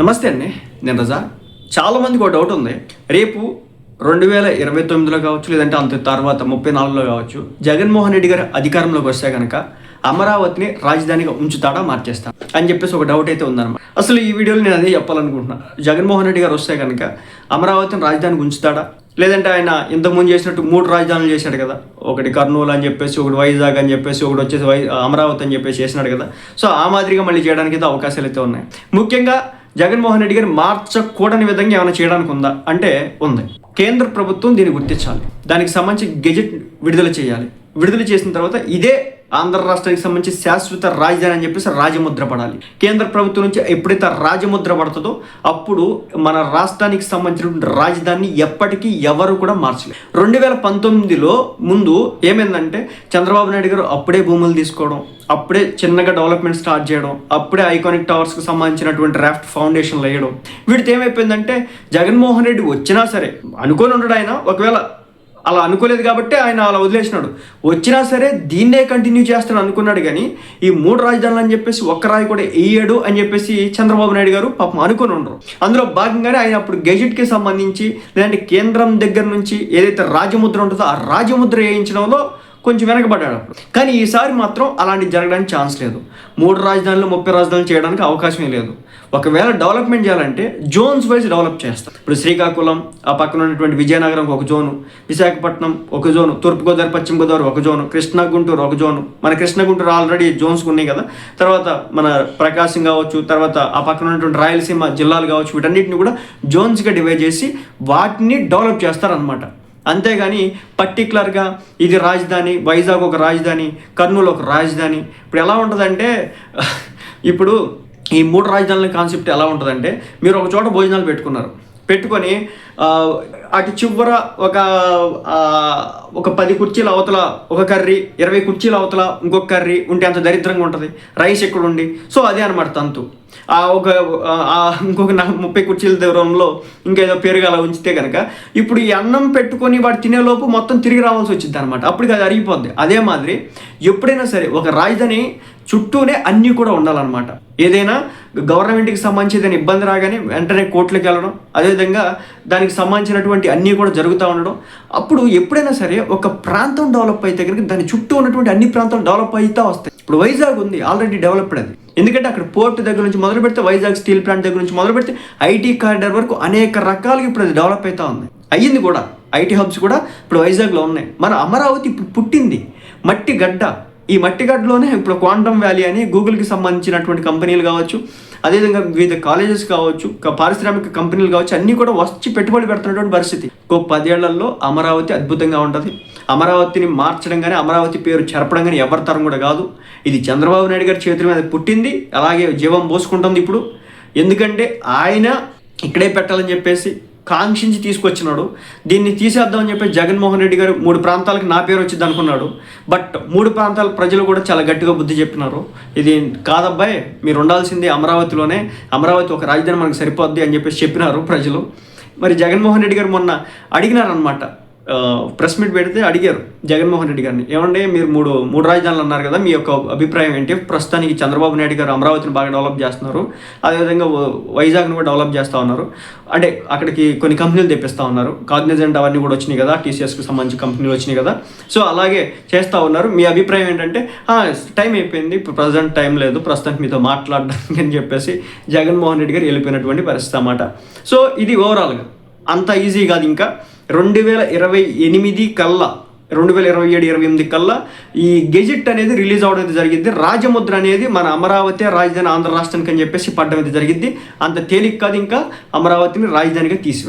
నమస్తే అండి నేను రజా. చాలామందికి ఒక డౌట్ ఉంది. రేపు రెండు వేల ఇరవై తొమ్మిదిలో కావచ్చు లేదంటే అంత తర్వాత ముప్పై నాలుగులో కావచ్చు జగన్మోహన్ రెడ్డి గారు అధికారంలోకి వస్తే కనుక అమరావతిని రాజధానిగా ఉంచుతాడా మార్చేస్తా అని చెప్పేసి ఒక డౌట్ అయితే ఉందన్నమాట. అసలు ఈ వీడియోలో నేను అదే చెప్పాలనుకుంటున్నా. జగన్మోహన్ రెడ్డి గారు వస్తే కనుక అమరావతిని రాజధానికి ఉంచుతాడా? లేదంటే ఆయన ఇంతకుముందు చేసినట్టు మూడు రాజధానులు చేశాడు కదా. ఒకటి కర్నూలు అని చెప్పేసి ఒకటి వైజాగ్ అని చెప్పేసి ఒకటి వచ్చేసి వై అమరావతి అని చెప్పేసి చేసినాడు కదా. సో ఆ మాదిరిగా మళ్ళీ చేయడానికి అయితే అవకాశాలు అయితే ఉన్నాయి. ముఖ్యంగా జగన్మోహన్ రెడ్డి గారు మార్చకూడని విధంగా ఏమైనా చేయడానికి ఉందా? అంటే ఉంది. కేంద్ర ప్రభుత్వం దీన్ని గుర్తించాలి. దానికి సంబంధించి గెజెట్ విడుదల చేయాలి. విడుదల చేసిన తర్వాత ఇదే ఆంధ్ర రాష్ట్రానికి సంబంధించి శాశ్వత రాజధాని అని చెప్పేసి రాజముద్ర పడాలి. కేంద్ర ప్రభుత్వం నుంచి ఎప్పుడైతే రాజముద్ర పడుతుందో అప్పుడు మన రాష్ట్రానికి సంబంధించినటువంటి రాజధానిని ఎప్పటికీ ఎవరు కూడా మార్చలేదు. రెండు వేల పంతొమ్మిదిలో ముందు ఏమైందంటే చంద్రబాబు నాయుడు గారు అప్పుడే భూములు తీసుకోవడం అప్పుడే చిన్నగా డెవలప్మెంట్ స్టార్ట్ చేయడం అప్పుడే ఐకానిక్ టవర్స్కి సంబంధించినటువంటి రాఫ్ట్ ఫౌండేషన్లు వేయడం. వీటితో ఏమైపోయిందంటే జగన్మోహన్ రెడ్డి వచ్చినా సరే అనుకోని ఉండడు ఆయన. ఒకవేళ అలా అనుకోలేదు కాబట్టి ఆయన అలా వదిలేసినాడు. వచ్చినా సరే దీన్నే కంటిన్యూ చేస్తాను అనుకున్నాడు కానీ ఈ మూడు రాజధానులు అని చెప్పేసి ఒక్క రాయి కూడా వేయడు అని చెప్పేసి చంద్రబాబు నాయుడు గారు పాపం అనుకుని ఉండరు. అందులో భాగంగానే ఆయన అప్పుడు గెజెట్కి సంబంధించి లేదంటే కేంద్రం దగ్గర నుంచి ఏదైతే రాజముద్ర ఉంటుందో ఆ రాజముద్ర వేయించడంలో కొంచెం వెనకబడ్డాడు. అప్పుడు కానీ ఈసారి మాత్రం అలాంటివి జరగడానికి ఛాన్స్ లేదు. మూడు రాజధానులు ముప్పై రాజధానులు చేయడానికి అవకాశమే లేదు. ఒకవేళ డెవలప్మెంట్ చేయాలంటే జోన్స్ వైజ్ డెవలప్ చేస్తాం. ఇప్పుడు శ్రీకాకుళం ఆ పక్కన ఉన్నటువంటి విజయనగరం ఒక జోను విశాఖపట్నం ఒక జోను తూర్పుగోదావరి పశ్చిమ గోదావరి ఒక జోను కృష్ణా గుంటూరు ఒక జోను. మన కృష్ణ గుంటూరు ఆల్రెడీ జోన్స్ ఉన్నాయి కదా. తర్వాత మన ప్రకాశం కావచ్చు తర్వాత ఆ పక్కన ఉన్నటువంటి రాయలసీమ జిల్లాలు కావచ్చు వీటన్నిటిని కూడా జోన్స్గా డివైడ్ చేసి వాటిని డెవలప్ చేస్తారనమాట అంతేగాని పర్టికులర్గా ఇది రాజధాని వైజాగ్ ఒక రాజధాని కర్నూలు ఒక రాజధాని. ఇప్పుడు ఎలా ఉంటుందంటే ఇప్పుడు ఈ మూడు రాజధానుల కాన్సెప్ట్ ఎలా ఉంటుందంటే మీరు ఒక చోట భోజనాలు పెట్టుకున్నారు. పెట్టుకొని అటు చివర ఒక ఒక పది కుర్చీల అవతల ఒక కర్రీ ఇరవై కుర్చీల అవతల ఇంకొక కర్రీ ఉంటే అంత దరిద్రంగా ఉంటుంది. రైస్ ఎక్కడ ఉండి సో అదే అనమాట తంతు. ఆ ఒక ఇంకొక ముప్పై కుర్చీల దూరంలో ఇంకేదో పెరుగు అలా ఉంచితే కనుక ఇప్పుడు ఈ అన్నం పెట్టుకొని వాడు తినేలోపు మొత్తం తిరిగి రావాల్సి వచ్చింది అనమాట అప్పటికి అది అరిగిపోద్ది. అదే మాదిరి ఎప్పుడైనా సరే ఒక రాజధాని చుట్టూనే అన్నీ కూడా ఉండాలన్నమాట. ఏదైనా గవర్నమెంట్కి సంబంధించి ఏదైనా ఇబ్బంది రాగానే వెంటనే కోర్టులకు వెళ్ళడం అదేవిధంగా దానికి సంబంధించినటువంటి అన్నీ కూడా జరుగుతూ ఉండడం. అప్పుడు ఎప్పుడైనా సరే ఒక ప్రాంతం డెవలప్ అయితే కనుక దాని చుట్టూ ఉన్నటువంటి అన్ని ప్రాంతాలు డెవలప్ అవుతూ వస్తాయి. ఇప్పుడు వైజాగ్ ఉంది ఆల్రెడీ డెవలప్డ్ అది. ఎందుకంటే అక్కడ పోర్ట్ దగ్గర నుంచి మొదలు పెడితే వైజాగ్ స్టీల్ ప్లాంట్ దగ్గర నుంచి మొదలు పెడితే ఐటీ కారిడార్ వరకు అనేక రకాలుగా ఇప్పుడు అది డెవలప్ అవుతా ఉంది. అయ్యింది కూడా ఐటీ హబ్స్ కూడా ఇప్పుడు వైజాగ్లో ఉన్నాయి. మన అమరావతి ఇప్పుడు పుట్టింది మట్టి గడ్డ. ఈ మట్టిగడ్డలోనే ఇప్పుడు క్వాంటమ్ వ్యాలీ అని గూగుల్కి సంబంధించినటువంటి కంపెనీలు కావచ్చు అదేవిధంగా వివిధ కాలేజెస్ కావచ్చు పారిశ్రామిక కంపెనీలు కావచ్చు అన్నీ కూడా వచ్చి పెట్టుబడి పెడుతున్నటువంటి పరిస్థితి. ఒక పదేళ్ళలో అమరావతి అద్భుతంగా ఉంటుంది. అమరావతిని మార్చడం కానీ అమరావతి పేరు చెరపడం కానీ ఎవరి తరం కూడా కాదు. ఇది చంద్రబాబు నాయుడు గారి చేతుల మీద పుట్టింది. అలాగే జీవం పోసుకుంటుంది ఇప్పుడు. ఎందుకంటే ఆయన ఇక్కడే పెట్టాలని చెప్పేసి కాంక్షించి తీసుకొచ్చినాడు. దీన్ని తీసేద్దామని చెప్పి జగన్మోహన్ రెడ్డి గారు మూడు ప్రాంతాలకు నా పేరు వచ్చింది అనుకున్నాడు. బట్ మూడు ప్రాంతాల ప్రజలు కూడా చాలా గట్టిగా బుద్ధి చెప్పినారు. ఇది కాదబ్బాయి మీరు ఉండాల్సింది అమరావతిలోనే. అమరావతి ఒక రాజధాని మనకు సరిపోద్ది అని చెప్పేసి చెప్పినారు ప్రజలు. మరి జగన్మోహన్ రెడ్డి గారు మొన్న అడిగినారనమాట ప్రెస్ మీట్ పెడితే అడిగారు జగన్మోహన్ రెడ్డి గారిని. ఏమంటే మీరు మూడు మూడు రాజధానులు అన్నారు కదా మీ యొక్క అభిప్రాయం ఏంటి? ప్రస్తుతానికి చంద్రబాబు నాయుడు గారు అమరావతిని బాగా డెవలప్ చేస్తున్నారు. అదేవిధంగా వైజాగ్ని కూడా డెవలప్ చేస్తూ ఉన్నారు. అంటే అక్కడికి కొన్ని కంపెనీలు తెప్పిస్తూ ఉన్నారు. కాగ్నిజెంట్ అవన్నీ కూడా వచ్చినాయి కదా టీసీఎస్కి సంబంధించి కంపెనీలు వచ్చినాయి కదా. సో అలాగే చేస్తూ ఉన్నారు. మీ అభిప్రాయం ఏంటంటే టైం అయిపోయింది. ఇప్పుడు ప్రజెంట్ టైం లేదు. ప్రస్తుతానికి మీతో మాట్లాడడానికి అని చెప్పేసి జగన్మోహన్ రెడ్డి గారు వెళ్ళిపోయినటువంటి పరిస్థితి అన్నమాట. సో ఇది ఓవరాల్గా అంత ఈజీ కాదు ఇంకా. రెండు వేల ఇరవై ఎనిమిది కల్లా రెండు వేల ఇరవై ఏడు ఇరవై ఎనిమిది కల్లా ఈ గెజిట్ అనేది రిలీజ్ అవడం అయితే జరిగింది రాజముద్ర అనేది మన అమరావతి రాజధాని ఆంధ్ర రాష్ట్రానికి అని చెప్పేసి పడ్డం అయితే జరిగింది అంత తేలిక కాదు ఇంకా. అమరావతిని రాజధానిగా తీసివేయడం